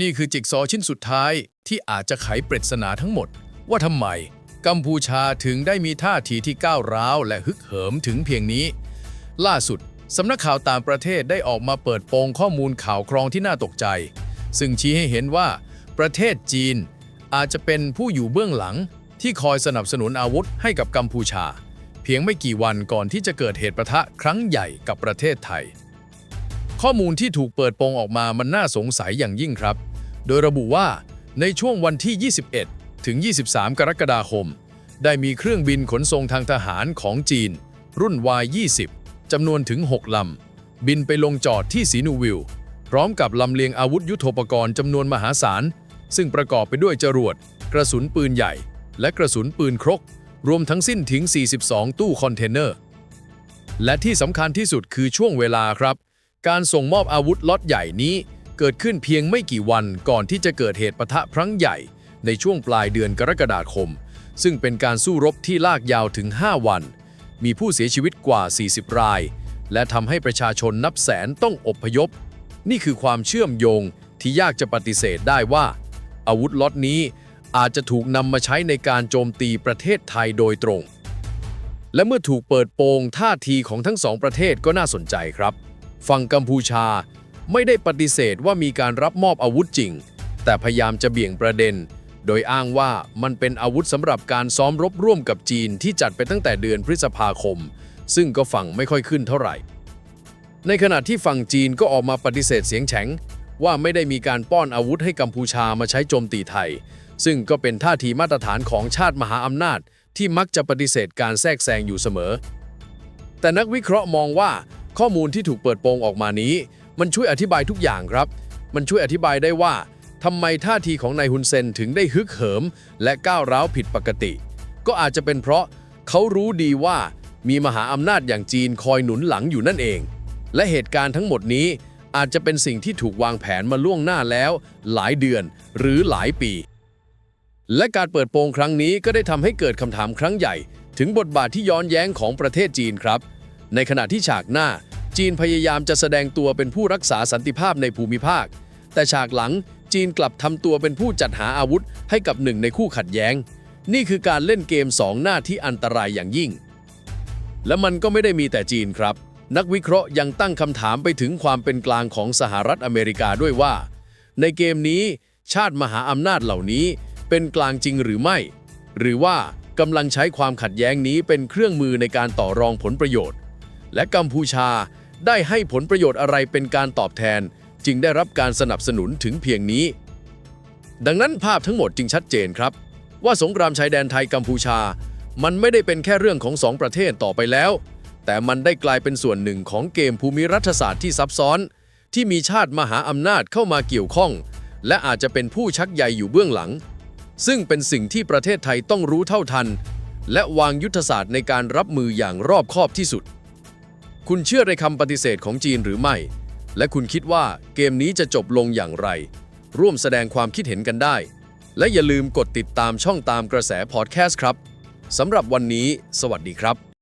นี่คือจิกซอชิ้นสุดท้ายที่อาจจะไขปริศนาทั้งหมด ว่าทำไม กัมพูชาถึงได้มีท่าทีที่ก้าวร้าวและฮึกเหิมถึงเพียงนี้ ล่าสุดสำนักข่าวต่างประเทศได้ออกมาเปิดโปงข้อมูลข่าวครองที่น่าตกใจ ซึ่งชี้ให้เห็นว่า ประเทศจีน อาจจะเป็นผู้อยู่เบื้องหลัง ที่คอยสนับสนุนอาวุธให้กับกัมพูชา เพียงไม่กี่วันก่อนที่จะเกิดเหตุประทะครั้งใหญ่กับประเทศไทย ข้อมูลที่ถูกเปิดโปงออกมามันน่าสงสัยอย่างยิ่งครับ โดยระบุว่าในช่วงวันที่ 21 ถึง 23 กรกฎาคม ได้มีเครื่องบินขนส่งทางทหารของจีน รุ่น Y-20 จำนวนถึง 6 ลำ บินไปลงจอดที่สีนูวิล พร้อมกับลำเลียงอาวุธยุโทโธปกรณ์จำนวนมหาศาล ซึ่งประกอบไปด้วยจรวด กระสุนปืนใหญ่ และกระสุนปืนครก รวมทั้งสิ้นถึง 42 ตู้คอนเทนเนอร์ และที่สำคัญที่สุดคือช่วงเวลาครับ การส่งมอบอาวุธล็อตใหญ่นี้ เกิดขึ้นเพียงไม่กี่วันก่อนที่จะเกิดเหตุปะทะครั้งใหญ่ ในช่วงปลายเดือนกรกฎาคม ซึ่งเป็นการสู้รบที่ลากยาวถึง 5 วัน มีผู้เสียชีวิตกว่า 40 ราย และทำให้ประชาชนนับแสนต้องอบพยพ นี่คือความเชื่อมโยงที่ยากจะปฏิเสธได้ว่า อาวุธล็อตนี้อาจจะถูกนำมาใช้ในการโจมตีประเทศไทยโดยตรง และเมื่อถูกเปิดโปงท่าทีของทั้งสองประเทศก็น่าสนใจครับ ฝั่งกัมพูชาไม่ได้ปฏิเสธว่ามีการรับมอบอาวุธจริง แต่พยายามจะเบี่ยงประเด็น โดยอ้างว่ามันเป็นอาวุธสำหรับการซ้อมรบร่วมกับจีนที่จัดไปตั้งแต่เดือนพฤษภาคม ซึ่งก็ฟังไม่ค่อยขึ้นเท่าไหร่ ในขณะที่ฝั่งจีนก็ออกมาปฏิเสธเสียงแข็งว่าไม่ได้มีการป้อนอาวุธให้กัมพูชามาใช้โจมตีไทย ซึ่งก็เป็นท่าทีมาตรฐานของชาติมหาอำนาจ ที่มักจะปฏิเสธการแทรกแซงอยู่เสมอ แต่นักวิเคราะห์มองว่า ข้อมูลที่ถูกเปิดโปงออกมานี้ มันช่วยอธิบายทุกอย่างครับ มันช่วยอธิบายได้ว่าทำไมท่าทีของนายฮุนเซนถึงได้ฮึกเหิม และก้าวร้าวผิดปกติ ก็อาจจะเป็นเพราะเขารู้ดีว่ามีมหาอำนาจอย่างจีนคอยหนุนหลังอยู่นั่นเอง และเหตุการณ์ทั้งหมดนี้อาจจะเป็นสิ่งที่ถูกวางแผนมาล่วงหน้าแล้ว หลายเดือนหรือหลายปี และการเปิดโปงครั้งนี้ก็ได้ทำให้เกิดคำถามครั้งใหญ่ ถึงบทบาทที่ย้อนแย้งของประเทศจีนครับ ในขณะที่ฉากหน้า จีนพยายามจะแสดงตัวเป็นผู้รักษาสันติภาพในภูมิภาค แต่ฉากหลังจีนกลับทำตัวเป็นผู้จัดหาอาวุธให้กับหนึ่งในคู่ขัดแย้ง นี่คือการเล่นเกมสองหน้าที่อันตรายอย่างยิ่ง และมันก็ไม่ได้มีแต่จีนครับ นักวิเคราะห์ยังตั้งคำถามไปถึงความเป็นกลางของสหรัฐอเมริกาด้วยว่า ในเกมนี้ ชาติมหาอำนาจเหล่านี้ เป็นกลางจริงหรือไม่ หรือว่ากำลังใช้ความขัดแย้งนี้เป็นเครื่องมือในการต่อรองผลประโยชน์ และกัมพูชาได้ให้ผลประโยชน์อะไรเป็นการตอบแทน จึงได้รับการสนับสนุนถึงเพียงนี้ ดังนั้นภาพทั้งหมดจึงชัดเจนครับ ว่าสงครามชายแดนไทยกัมพูชา มันไม่ได้เป็นแค่เรื่องของสองประเทศต่อไปแล้ว แต่มันได้กลายเป็นส่วนหนึ่งของเกมภูมิรัฐศาสตร์ที่ซับซ้อน ที่มีชาติมหาอำนาจเข้ามาเกี่ยวข้อง และอาจจะเป็นผู้ชักใยอยู่เบื้องหลัง ซึ่งเป็นสิ่งที่ประเทศไทยต้องรู้เท่าทัน และวางยุทธศาสตร์ในการรับมืออย่างรอบคอบที่สุด คุณเชื่อในคำปฏิเสธของจีนหรือไม่ และคุณคิดว่าเกมนี้จะจบลงอย่างไร ร่วมแสดงความคิดเห็นกันได้ และอย่าลืมกดติดตามช่องตามกระแสพอดแคสต์ครับสำหรับวันนี้ สวัสดีครับ